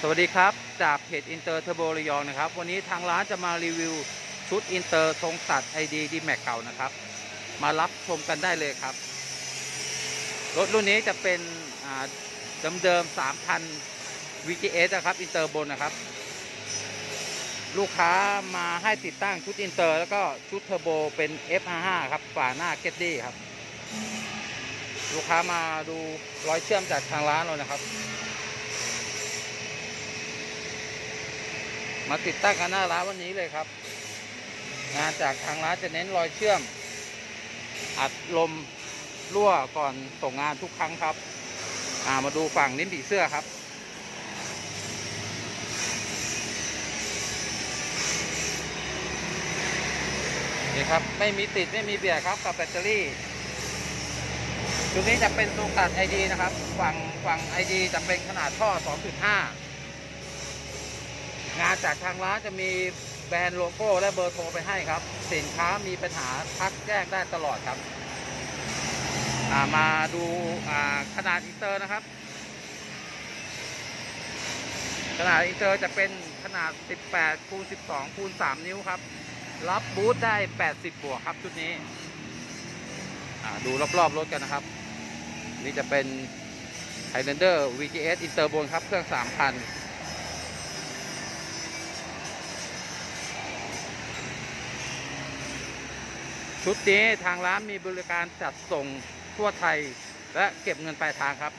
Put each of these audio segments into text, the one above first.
สวัสดีครับ จากเพจอินเตอร์เทอร์โบระยองนะครับ วันนี้ทางร้านจะมารีวิวชุดอินเตอร์ทรงตัด ID d m a x เก่านะครับ มารับชมกันได้เลยครับ รถรุ่นนี้จะเป็นเดิมๆ3,000 VGS นะครับอินเตอร์บนนะครับ ลูกค้ามาให้ติดตั้งชุดอินเตอร์แล้วก็ชุดเทอร์โบเป็น F55 ครับฝาหน้าเกตดี้ครับ ลูกค้ามาดูรอยเชื่อมจากทางร้านเรานะครับ มาติดตั้งกันหน้าร้านวันนี้เลยครับ งานจากทางร้านจะเน้นรอยเชื่อม อัดลมรั่วก่อนส่งงานทุกครั้งครับ อ่ามาดูฝั่งนิ้นผีเสื้อครับ นี่ครับ ไม่มีติดไม่มีเบียดครับกับแบตเตอรี่ชุดนี้จะเป็นตัวตัด ID นะครับ ฝั่งฝั่ง ID จะเป็นขนาดท่อ 2.5 งานจากทางร้านจะมีแบรนด์โลโก้และเบอร์โทรไปให้ครับ สินค้ามีปัญหาทักแจ้งได้ตลอดครับามาดูาขนาดอินเตอร์นะครับ ขนาดอินเตอร์จะเป็นขนาด 18คูณ12คูณ3นิ้วครับ รับบูทได้ 80 บวกครับชุดนี้ดูรอบๆรถกันนะครับ นี่จะเป็น Highlander VGS อินเตอร์บนครับ เครื่อง 3,000 ชุดนี้ทางร้านมีบริการจัดส่งทั่วไทย และเก็บเงินปลายทางครับ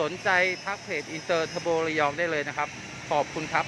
สนใจทักเพจอินเตอร์เทอร์โบระยองได้เลยนะครับ ขอบคุณครับ